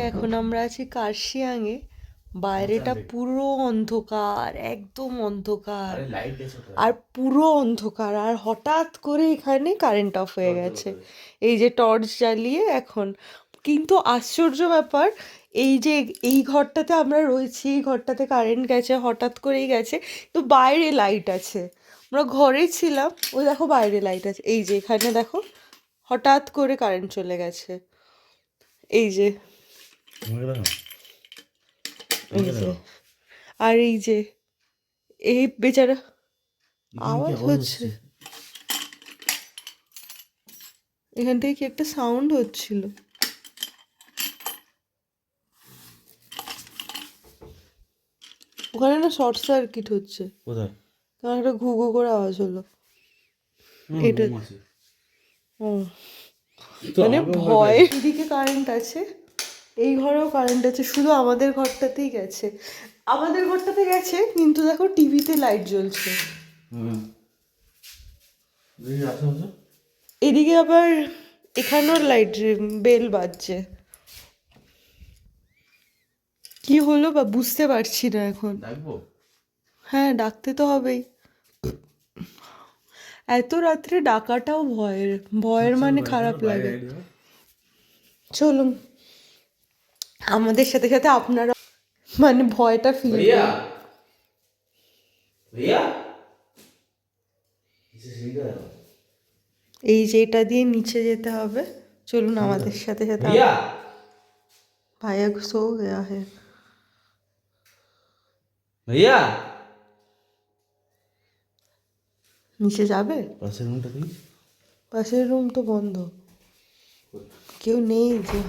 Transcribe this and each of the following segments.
এখন আমরা আছি কার্শিয়াংয়ে। বাইরেটা পুরো অন্ধকার একদম অন্ধকার। আর পুরো অন্ধকার আর হঠাৎ করে এখানে কারেন্ট অফ হয়ে গেছে। এই যে টর্চ জ্বালিয়ে এখন। কিন্তু আশ্চর্য ব্যাপার এই যে এই ঘরটাতে আমরা রয়েছি এই ঘরটাতে কারেন্ট গেছে হঠাৎ করেই গেছে। তো বাইরে লাইট আছে। আমরা ঘরে ছিলাম ওই দেখো বাইরে লাইট আছে। এই যে এখানে দেখো হঠাৎ করে কারেন্ট চলে গেছে। এই যে আর এই যে এই বেচারা আওয়াজ হচ্ছে। এখান থেকে কি একটা সাউন্ড হচ্ছিল? ওখানে না শর্ট সার্কিট হচ্ছে। কোথায়? কেমন একটা ঘু ঘু করে আওয়াজ হলো। এটা ও। মানে ভয় এদিকে কারেন্ট আছে। এই ঘরেও কারেন্ট আছে শুধু আমাদের ঘরটাতেই গেছে। আমাদের ঘরটাতে গেছে কিন্তু দেখো টিভিতে লাইট জ্বলছে। এদিকে আবার এখানেও লাইট বেল বাজছে। কি হলো বা বুঝতে পারছি না এখন। হ্যাঁ ডাকতে তো হবেই। এত রাত্রে ডাকাটাও ভয়ের ভয়ের মানে খারাপ লাগে। চলুন। আমাদের সাথে সাথে আপনারা মানে ভয়টা ফিল রিয়া? রিয়া? এই যে এটা দিয়ে নিচে যেতে হবে। চলুন আমাদের সাথে সাথে ভাইয়া সো গেয়া হে। ভাইয়া নিচে যাবে? পাশের রুমটা কি পাশের রুম তো বন্ধ। কেউ নেই যে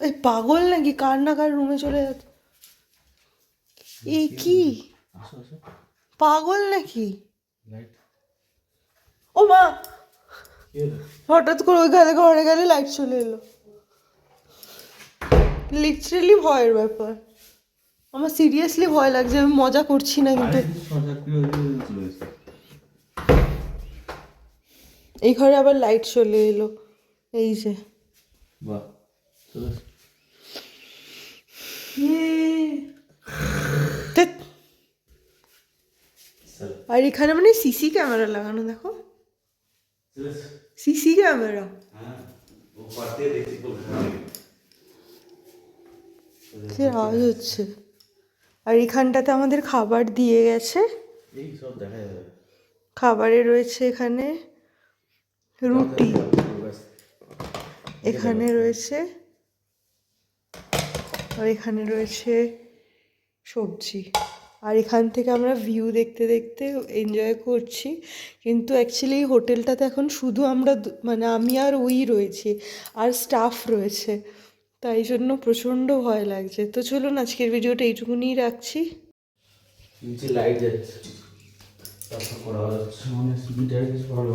এই পাগল নাকি? কার না কার রুমে চলে যাচ্ছে? এই কি? পাগল নাকি? ও মা! হঠাৎ করে ওইখানে ঘরে গেলে লাইট চলে এলো। লিটারেলি ভয়ের ব্যাপার। আমার সিরিয়াসলি ভয় লাগছে, আমি মজা করছি না কিন্তু। এই ঘরে আবার লাইট চলে এলো। এই যে। বাহ আর এখানে মানে সিসি ক্যামেরা লাগানো দেখো সিসি ক্যামেরা হ্যাঁ সে আওয়াজ হচ্ছে আর এখানটাতে আমাদের খাবার দিয়ে গেছে এই সব দেখা যাবে খাবারে রয়েছে এখানে রুটি এখানে রয়েছে আর এখানে রয়েছে সবজি। আর এখান থেকে আমরা ভিউ দেখতে দেখতে এনজয় করছি। কিন্তু অ্যাকচুয়ালি এই হোটেলটাতে এখন শুধু আমরা মানে আমি আর ওই রয়েছি আর স্টাফ রয়েছে। তাই জন্য প্রচণ্ড ভয় লাগছে। তো চলুন আজকের ভিডিওটা এইটুকুনিই রাখছি। নিচে লাইট যাচ্ছে। মানে ভালো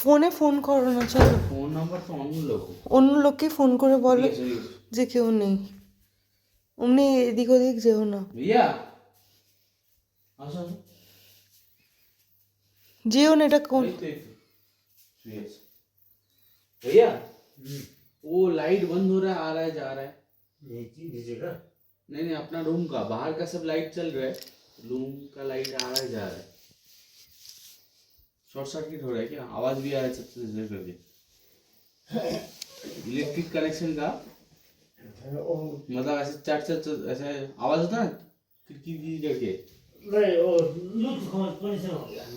ফোনে ফোন করো না চলো ফোন নাম্বার তো অন্য লোক অন্য লোককে ফোন করে বলো ঠিক আছে, ঠিক আছে। যে কেউ নেই অমনি এদিক ওদিক যেও না भैया আসো আসো যেও না এটা কোন এই তো, এই তো। ঠিক আছে। भैया वो लाइट बंद हो रहा है आ रहा है जा रहा है नहीं नहीं अपना रूम का बाहर का सब लाइट चल रहा है रूम का लाइट आ रहा है जा रहा है शॉर्ट सर्किट हो रहा है क्या? आवाज़ भी आ रहा है सबसे देर करके इलेक्ट्रिक कनेक्शन का? मतलब ऐसे चट चट चट ऐसे आवाज़ होता है ना? खिड़की की करके?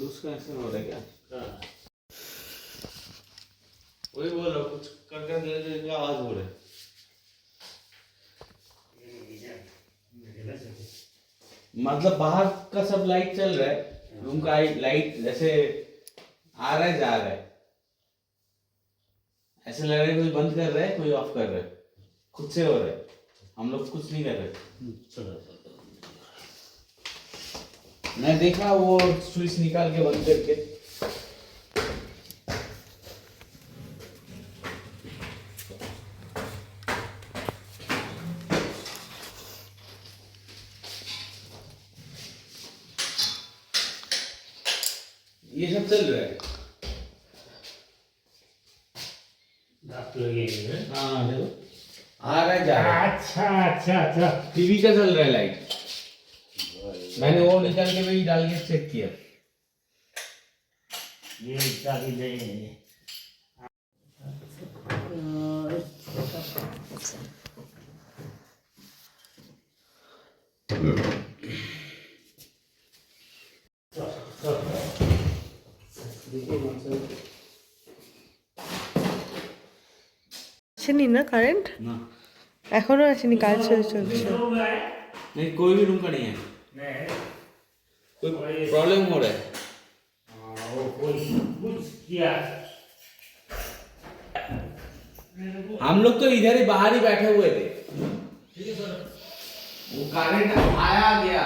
लूज कनेक्शन हो रहा है क्या? वही बोल रहा कुछ कर कर दे दे आवाज़ हो रहा है? मतलब बाहर का सब लाइट चल रहा है। रूम का लाइट जैसे आ रहा है जा रहा है। ऐसे लग रहा है कोई बंद कर रहा है कोई ऑफ़ कर रहा है। खुद से हो रहा है। हम लोग कुछ नहीं कर रहे। मैं देखा वो स्विच निकाल के बंद करके। ये सब चल रहा है। हाँ देखो। आ रहा है जा रहा है। अच्छा अच्छा अच्छा। टीवी का चल रहा है लाइट मैंने वो निकाल के वही डाल के चेक किया। ये चाबी दे আসেনি না কারেন্ট ना এখনো আসেনি কাজ চলছে চলছে नहीं कोई भी रूम का नहीं है कोई प्रॉब्लम हो रहा है वो कोई कुछ किया हम लोग तो इधर ही बाहर ही बैठे हुए थे वो करंट आया गया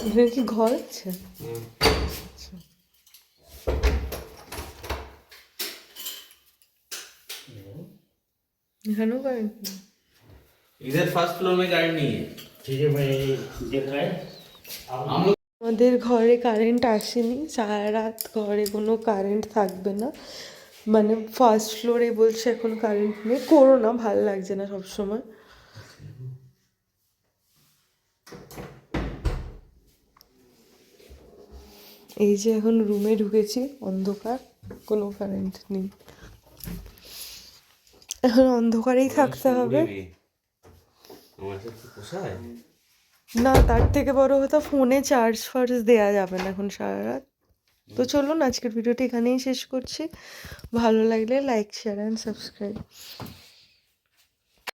এখানে কি ঘর আছে এখানেও কারেন্ট নেই इधर फर्स्ट फ्लोर में गाड़ी नहीं है ठीक है मैं देख रहा है अब हम लोग আমাদের ঘরে কারেন্ট আসেনি সারা রাত ঘরে কোনো কারেন্ট থাকবে না মানে ফার্স্ট ফ্লোরে বলছে এখন কারেন্ট নেই করো না ভালো লাগছে না সবসময় এই যে এখন রুমে ঢুকেছি অন্ধকার কোনো কারেন্ট নেই। এখন অন্ধকারেই থাকতে হবে। না তার থেকে বড় কথা ফোনে চার্জ ফার্জ দেওয়া যাবে না এখন সারা রাত। তো চলুন আজকের ভিডিওটি এখানেই শেষ করছি। ভালো লাগলে লাইক শেয়ার অ্যান্ড সাবস্ক্রাইব